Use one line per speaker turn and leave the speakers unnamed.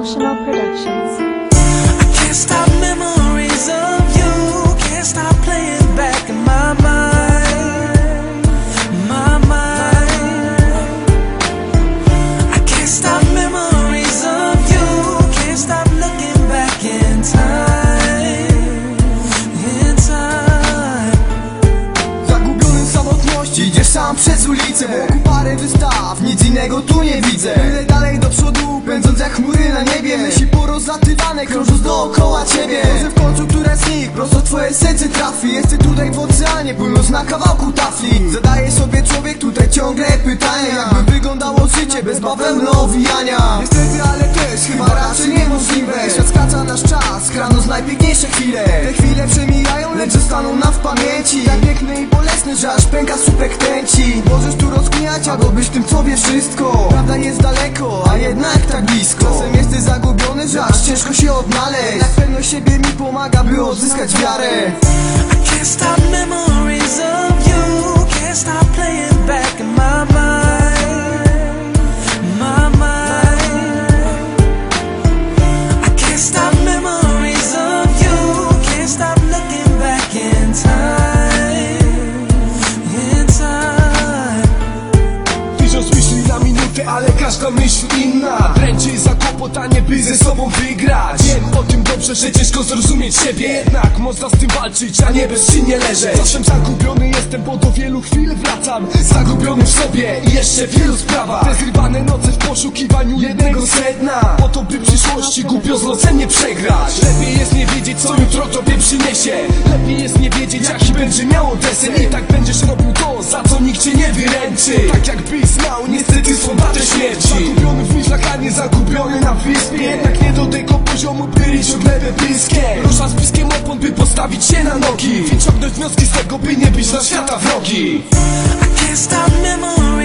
Productions.
Can't stop memories of you. Can't stop playing back in my mind. My mind. I can't stop memories of you. Can't stop looking back in time. In time.
Zagubiony w samotności Idziesz sam przez ulicę Wokół parę wystaw Nic innego tu nie widzę jak chmury na niebie. Myśli porozlatywane Krążąc dookoła ciebie. Może w końcu które z nich Prosto twoje serce trafi. Jesteś tutaj w oceanie Płynąc na kawałku tafli. Zadaje sobie człowiek tutaj ciągle pytanie Jakby wyglądało życie Bez bawełny owijania. Niestety, ale też Chyba raczej niemożliwe. Świat skraca nasz czas Krano z najpiękniejsze chwile. Te chwile przemijają Lecz zostaną nam w pamięci. Tak piękne i bolesne, że aż pęka słupek tęci. Możesz tu rozkminiać, albo być tym, co wie wszystko. Prawda jest daleko, a jednak tak ciężko się odnaleźć Jak pewność siebie mi pomaga, by odzyskać wiarę
I can't stop memories of you. Can't stop playing back in my mind. My mind. I can't stop memories of you. Can't stop looking back in time. In time.
Tysiąc myśli na minutę, ale każda myśl inna Dręczy zakłopotanie, by ze sobą wygrać. Wiem o tym dobrze, że ciężko zrozumieć siebie. Jednak można z tym walczyć, a nie bezczynnie leżeć. Czasem zagubiony jestem, bo do wielu chwil wracam. Zagubiony w sobie i jeszcze wielu sprawach. Te zrywane noce w poszukiwaniu jednego sedna. Po to, by w przyszłości głupio zlocenie przegrać. Lepiej jest nie wiedzieć, co jutro tobie przyniesie. Lepiej jest nie wiedzieć, jaki będzie miało desen I tak będziesz robił to, za co nikt cię nie wyręczy. Tak jakbyś znał niestety swą datę śmierci. Zagubiony w myślach, a nie zagubiony na wyspie. Jednak nie do tego poziomu, by ciągle bliskie. Rusza z bliskiem opon, by postawić się na nogi. Wyciągnąć wnioski z tego, by nie być dla świata wrogi.
I can't stop memories